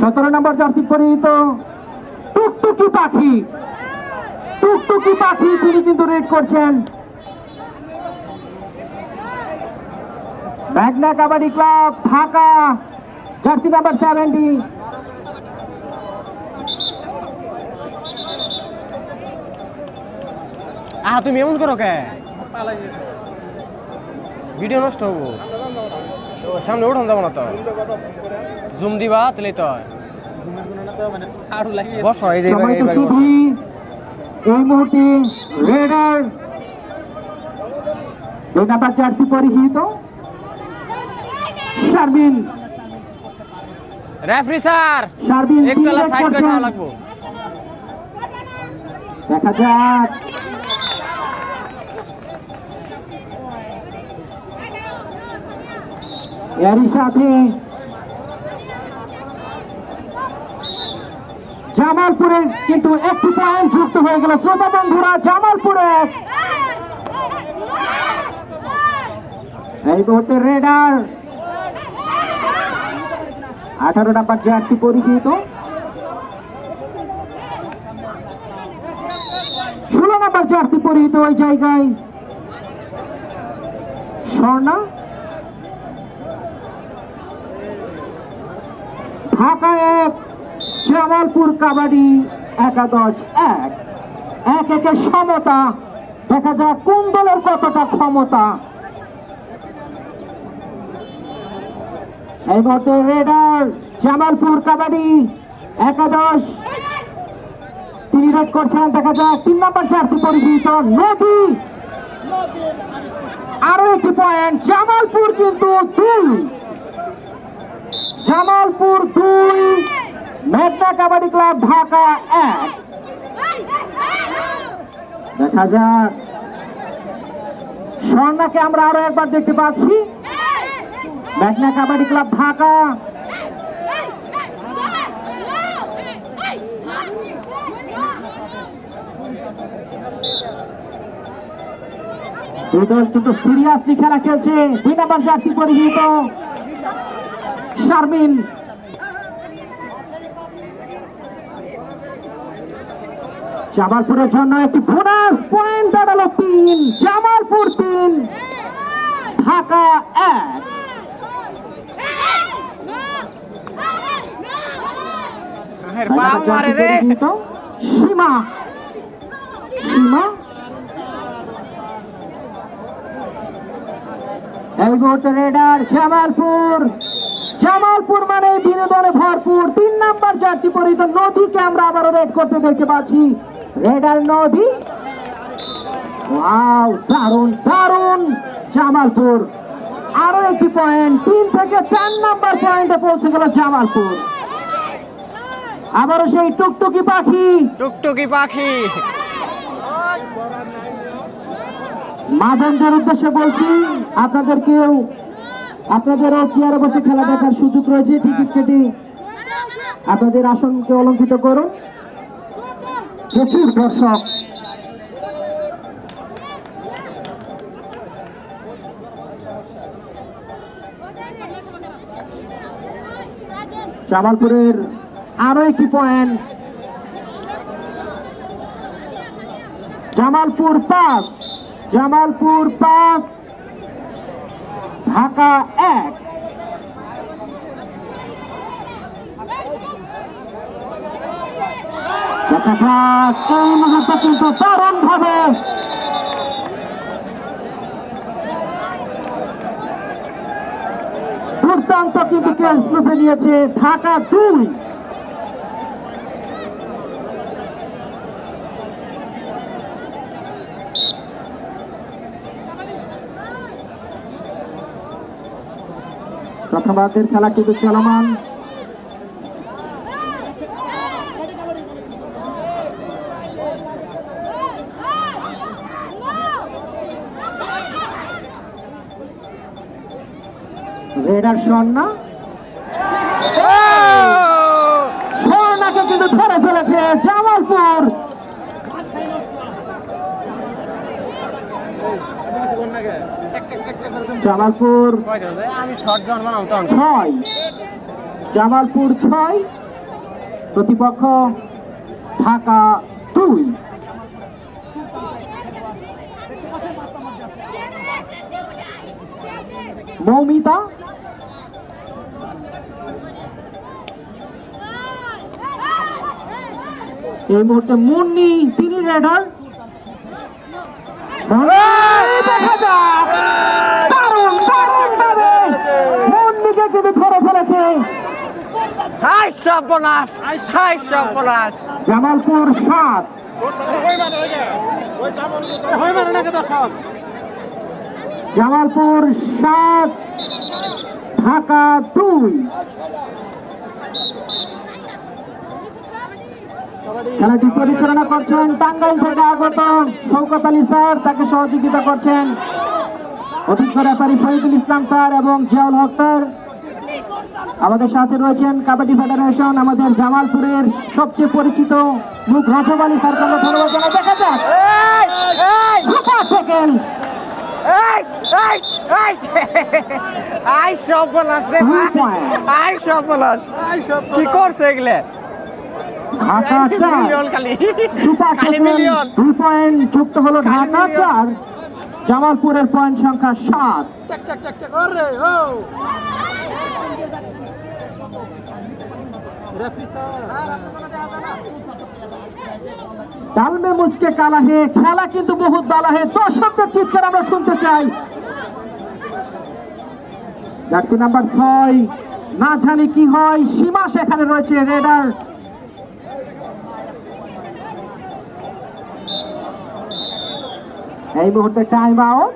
সতেরো নম্বর জার্সি পরিহিত। টুকটুকি পাখি। টুকটুকি পাখি তিনি কিন্তু রেড করছেন। মেঘনা kabaddi club Dhaka jersey number seventy. আহ তুমি এমন করো কে? ভিডিও নষ্ট হব। সামনে উঠান যাব না তো। জুম দিবা তাহলে তো বস এই যে এই মুহূর্তে রেডার দুই নাম্বার জার্সি পরিহিত। শারমিন। রেফারি স্যার শারমিন একটু সাইড করে লাগবো। দেখা যাক। এরই সাথে জামালপুরে কিন্তু একটি পয়েন্ট যুক্ত হয়ে গেল শ্রোতা বন্ধুরা জামালপুরে এই মুহূর্তে রেডার আঠারো নাম্বার জার্সি পরিচিত ষোলো নাম্বার জার্সি পরিহিত ওই জায়গায় স্বর্ণা ঢাকা এক জামালপুর কাবাডি একাদশ এক। এক একে সমতা। দেখা যাক কোন দলের কতটা ক্ষমতা। এই মুহূর্তে রেডার জামালপুর কাবাডি একাদশ। তিনি রেড করছেন, দেখা যাক তিন নম্বর চারটি পরিচিত নদী। আরও একটি পয়েন্ট জামালপুর কিন্তু দুই। জামালপুর দুই মেঘনা কাবাডি ক্লাব ঢাকা এক। দেখা যাক। স্বর্ণাকে আমরা আরও একবার দেখতে পাচ্ছি। মেঘনা কাবাডি ক্লাব ঢাকা। দুই দল কিন্তু সিরিয়াসলি খেলা খেলছে। দুই নাম্বার জার্সি পরিহিত। শারমিন। জামালপুরের জন্য একটি বোনাস পয়েন্ট দাঁড়াল তিন জামালপুর তিন ঢাকা এক। সীমা। সীমা। মুহূর্তে রেডার জামালপুর। জামালপুর মানে বিনোদনে ভরপুর। তিন নাম্বার জার্সি পরিহিত নদীকে আমরা আবারও রেড করতে দেখতে পাচ্ছি। রেডার নদী? ওয়াও দারুণ দারুণ। জামালপুর। আরও একটি পয়েন্ট তিন থেকে চার নাম্বার পয়েন্টে পৌঁছে গেল জামালপুর। আবারও সেই টুকটুকি পাখি। টুকটুকি পাখি। মাদনদের উদ্দেশ্যে বলছি আপনাদেরকেও আপনাদেরও চেয়ারে বসে খেলা দেখার সুযোগ রয়েছে টিকিট কেটে আপনাদের আসনকে অলঙ্কিত করুন। প্রচুর দর্শক। জামালপুরের আরও একটি পয়েন্ট জামালপুর পাঁচ জামালপুর পাঁচ ঢাকা এক। কিন্তু দারুণ ভাবে দুর্দান্ত কিন্তু ক্যাশ লুপে নিয়েছে ঢাকা দুই। প্রথমার্ধের খেলা কিন্তু চলমান। রেডার স্বর্ণা। স্বর্ণাকে কিন্তু ধরে ফেলেছে জামালপুর। জামালপুর ছয়। জামালপুর ছয়। প্রতিপক্ষ ঢাকা দুই। মৌমিতা। এই মুহূর্তে মুন্নি তিনি রেডার যাক দারুণ দারুণ ভাবে মুন্নিকে কিন্তু ধরে ফেলেছে হাই সর্বনাশ হাই সর্বনাশ। জামালপুর সাত। জামালপুর সাত, ঢাকা দুই। খেলাটি পরিচালনা করছেন টাঙ্গাইল থেকে আগত শৌকত আলী স্যার, তাকে সহযোগিতা করছেন অভিজ্ঞ রেফারি ফরিদুল ইসলাম স্যার এবং জিয়াউল হক স্যার। আমাদের সাথে রয়েছেন কাবাডি ফেডারেশন আমাদের জামালপুরের সবচেয়ে পরিচিত মুখ রজব আলী স্যারকে আমরা ধন্যবাদ জানাই। দেখা যাক। এই এই। সুপার সেকেন্ড এই এই এই। আই কি করছে এগুলো? ঢাকা চার। সুপার সেকেন্ড দুই পয়েন্ট যুক্ত হলো ঢাকা মিলিয়ন। চার। জামালপুরের পয়েন্ট সংখ্যা সাত। ডাল মে মুচকে কালা হে, খেলা কিন্তু বহুত বালা হে। দর্শকদের চিৎকার আমরা শুনতে চাই। জার্সি নাম্বার ছয়, না জানি কি হয়, সীমা সেখানে রয়েছে, রেডার। এই মুহূর্তে টাইম আউট